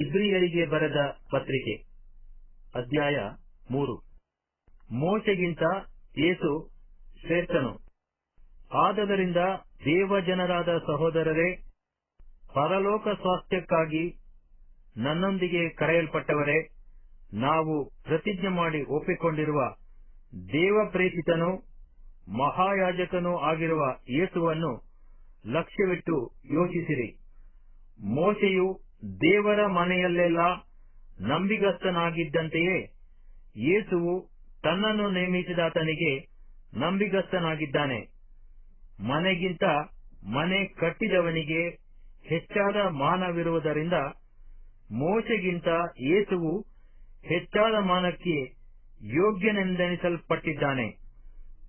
ಇಬ್ರಿಯರಿಗೆ ಬರೆದ ಪತ್ರಿಕೆ. ಅಧ್ಯಾಯ ಮೂರು. ಮೋಶೆಗಿಂತ ಏಸು ಶ್ರೇಷ್ಠನು. ಆದದರಿಂದ ದೇವಜನರಾದ ಸಹೋದರರೇ, ಪರಲೋಕ ಸ್ವಾಸ್ಥ್ಯಕ್ಕಾಗಿ ನನ್ನೊಂದಿಗೆ ಕರೆಯಲ್ಪಟ್ಟವರೇ, ನಾವು ಪ್ರತಿಜ್ಞೆ ಮಾಡಿ ಒಪ್ಪಿಕೊಂಡಿರುವ ದೇವಪ್ರೇರಿತನೂ ಮಹಾಯಾಜಕನೂ ಆಗಿರುವ ಏಸುವನ್ನು ಲಕ್ಷ್ಯವಿಟ್ಟು ಯೋಚಿಸಿರಿ. ಮೋಶೆಯು ದೇವರ ಮನೆಯಲ್ಲೆಲ್ಲ ನಂಬಿಗಸ್ತನಾಗಿದ್ದಂತೆಯೇ ಯೇಸುವು ತನ್ನನ್ನು ನೇಮಿಸಿದಾತನಿಗೆ ನಂಬಿಗಸ್ತನಾಗಿದ್ದಾನೆ. ಮನೆಗಿಂತ ಮನೆ ಕಟ್ಟಿದವನಿಗೆ ಹೆಚ್ಚಾದ ಮಾನವಿರುವುದರಿಂದ ಮೋಶೆಗಿಂತ ಏಸುವು ಹೆಚ್ಚಾದ ಮಾನಕ್ಕೆ ಯೋಗ್ಯನೆಂದೆನಿಸಲ್ಪಟ್ಟಿದ್ದಾನೆ.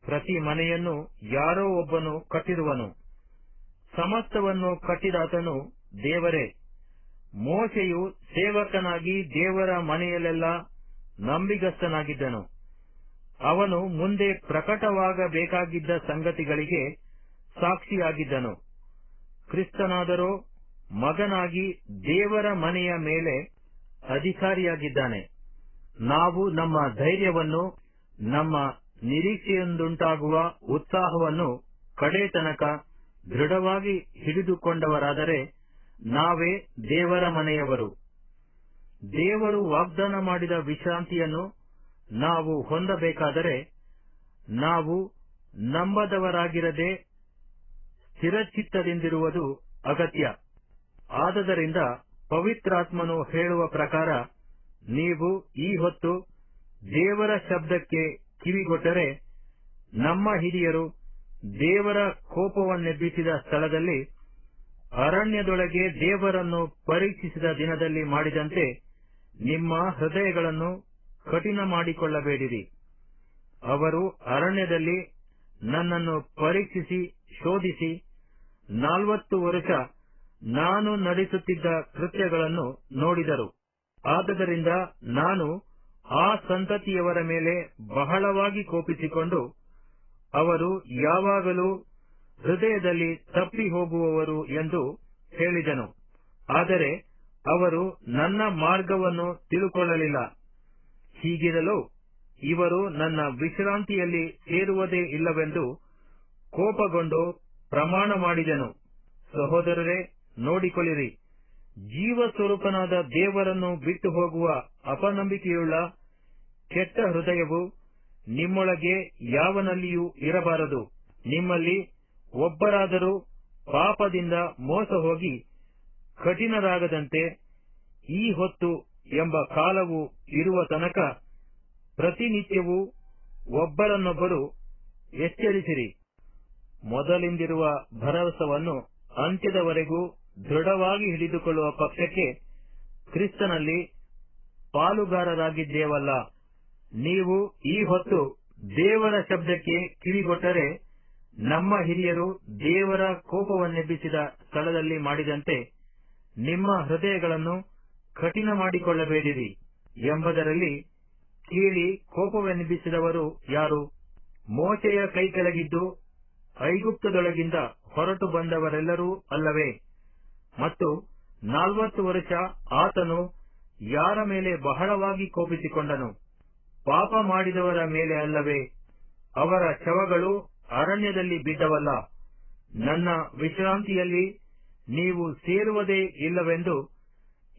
ಪ್ರತಿ ಮನೆಯನ್ನು ಯಾರೋ ಒಬ್ಬನು ಕಟ್ಟಿರುವನು. ಸಮಸ್ತವನ್ನು ಕಟ್ಟಿದಾತನು ದೇವರೇ. ಮೋಶೆಯು ಸೇವಕನಾಗಿ ದೇವರ ಮನೆಯಲ್ಲೆಲ್ಲ ನಂಬಿಗಸ್ತನಾಗಿದ್ದನು. ಅವನು ಮುಂದೆ ಪ್ರಕಟವಾಗಬೇಕಾಗಿದ್ದ ಸಂಗತಿಗಳಿಗೆ ಸಾಕ್ಷಿಯಾಗಿದ್ದನು. ಕ್ರಿಸ್ತನಾದರೂ, ಮಗನಾಗಿ ದೇವರ ಮನೆಯ ಮೇಲೆ ಅಧಿಕಾರಿಯಾಗಿದ್ದಾನೆ. ನಾವು ನಮ್ಮ ಧೈರ್ಯವನ್ನು, ನಮ್ಮ ನಿರೀಕ್ಷೆಯೊಂದುಂಟಾಗುವ ಉತ್ಸಾಹವನ್ನು ಕಡೇ ತನಕ ದೃಢವಾಗಿ ಹಿಡಿದುಕೊಂಡವರಾದರೆ ನಾವೇ ದೇವರ ಮನೆಯವರು. ದೇವರು ವಾಗ್ದಾನ ಮಾಡಿದ ವಿಶ್ರಾಂತಿಯನ್ನು ನಾವು ಹೊಂದಬೇಕಾದರೆ ನಾವು ನಂಬದವರಾಗಿರದೆ ಸ್ಥಿರಚಿತ್ತದಿಂದಿರುವುದು ಅಗತ್ಯ. ಆದದರಿಂದ ಪವಿತ್ರಾತ್ಮನು ಹೇಳುವ ಪ್ರಕಾರ ನೀವು ಈ ಹೊತ್ತು ದೇವರ ಶಬ್ದಕ್ಕೆ ಕಿವಿಗೊಟ್ಟರೆ ನಮ್ಮ ಹಿರಿಯರು ದೇವರ ಕೋಪವನ್ನೆಬ್ಬಿಸಿದ ಸ್ಥಳದಲ್ಲಿ ಅರಣ್ಯದೊಳಗೆ ದೇವರನ್ನು ಪರೀಕ್ಷಿಸಿದ ದಿನದಲ್ಲಿ ಮಾಡಿದಂತೆ ನಿಮ್ಮ ಹೃದಯಗಳನ್ನು ಕಠಿಣ ಮಾಡಿಕೊಳ್ಳಬೇಡಿರಿ. ಅವರು ಅರಣ್ಯದಲ್ಲಿ ನನ್ನನ್ನು ಪರೀಕ್ಷಿಸಿ, ಶೋಧಿಸಿ, ನಾಲ್ವತ್ತು ವರ್ಷ ನಾನು ನಡೆಸುತ್ತಿದ್ದ ಕೃತ್ಯಗಳನ್ನು ನೋಡಿದರು. ಆದ್ದರಿಂದ ನಾನು ಆ ಸಂತತಿಯವರ ಮೇಲೆ ಬಹಳವಾಗಿ ಕೋಪಿಸಿಕೊಂಡು ಅವರು ಯಾವಾಗಲೂ ಹೃದಯದಲ್ಲಿ ತಪ್ಪಿ ಹೋಗುವವರು ಎಂದು ಹೇಳಿದನು. ಆದರೆ ಅವರು ನನ್ನ ಮಾರ್ಗವನ್ನು ತಿಳುಕೊಳ್ಳಲಿಲ್ಲ. ಹೀಗಿರಲು ಇವರು ನನ್ನ ವಿಶ್ರಾಂತಿಯಲ್ಲಿ ಸೇರುವುದೇ ಇಲ್ಲವೆಂದು ಕೋಪಗೊಂಡು ಪ್ರಮಾಣ ಮಾಡಿದನು. ಸಹೋದರರೇ, ನೋಡಿಕೊಳ್ಳಿರಿ. ಜೀವ ಸ್ವರೂಪನಾದ ದೇವರನ್ನು ಬಿಟ್ಟು ಹೋಗುವ ಅಪನಂಬಿಕೆಯುಳ್ಳ ಕೆಟ್ಟ ಹೃದಯವು ನಿಮ್ಮೊಳಗೆ ಯಾವನಲ್ಲಿಯೂ ಇರಬಾರದು. ನಿಮ್ಮಲ್ಲಿ ಒಬ್ಬರಾದರೂ ಪಾಪದಿಂದ ಮೋಸ ಹೋಗಿ ಕಠಿಣರಾಗದಂತೆ ಈ ಹೊತ್ತು ಎಂಬ ಕಾಲವು ಇರುವ ತನಕ ಪ್ರತಿನಿತ್ಯವೂ ಒಬ್ಬರನ್ನೊಬ್ಬರು ಎಚ್ಚರಿಸಿರಿ. ಮೊದಲಿಂದಿರುವ ಭರವಸವನ್ನು ಅಂತ್ಯದವರೆಗೂ ದೃಢವಾಗಿ ಹಿಡಿದುಕೊಳ್ಳುವ ಪಕ್ಷಕ್ಕೆ ಕ್ರಿಸ್ತನಲ್ಲಿ ಪಾಲುಗಾರರಾಗಿದ್ದೇವಲ್ಲ. ನೀವು ಈ ಹೊತ್ತು ದೇವರ ಶಬ್ದಕ್ಕೆ ಕಿವಿಗೊಟ್ಟರೆ ನಮ್ಮ ಹಿರಿಯರು ದೇವರ ಕೋಪವನ್ನೆಬ್ಬಿಸಿದ ಸ್ಥಳದಲ್ಲಿ ಮಾಡಿದಂತೆ ನಿಮ್ಮ ಹೃದಯಗಳನ್ನು ಕಠಿಣ ಮಾಡಿಕೊಳ್ಳಬೇಡಿರಿ ಎಂಬುದರಲ್ಲಿ ಕೇಳಿ ಕೋಪವೆನ್ನಿಸಿದವರು ಯಾರು? ಮೋಶೆಯ ಕೈ ಕೆಳಗಿದ್ದು ಐಗುಪ್ತದೊಳಗಿಂದ ಹೊರಟು ಬಂದವರೆಲ್ಲರೂ ಅಲ್ಲವೇ? ಮತ್ತು ನಾಲ್ವತ್ತು ವರ್ಷ ಆತನು ಯಾರ ಮೇಲೆ ಬಹಳವಾಗಿ ಕೋಪಿಸಿಕೊಂಡನು? ಪಾಪ ಮಾಡಿದವರ ಮೇಲೆ ಅಲ್ಲವೇ? ಅವರ ಶವಗಳು ಅರಣ್ಯದಲ್ಲಿ ಬಿದ್ದವಲ್ಲ, ನನ್ನ ವಿಶ್ರಾಂತಿಯಲ್ಲಿ ನೀವು ಸೇರುವುದೇ ಇಲ್ಲವೆಂದು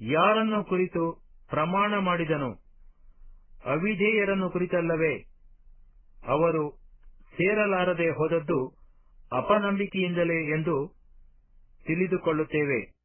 ಯಾರನ್ನು ಕುರಿತು ಪ್ರಮಾಣ ಮಾಡಿದನು? ಅವಿಧೇಯರನ್ನು ಕುರಿತಲ್ಲವೇ? ಅವರು ಸೇರಲಾರದೆ ಹೋದದ್ದು ಅಪನಂಬಿಕೆಯಿಂದಲೇ ಎಂದು ತಿಳಿದುಕೊಳ್ಳುತ್ತೇವೆ.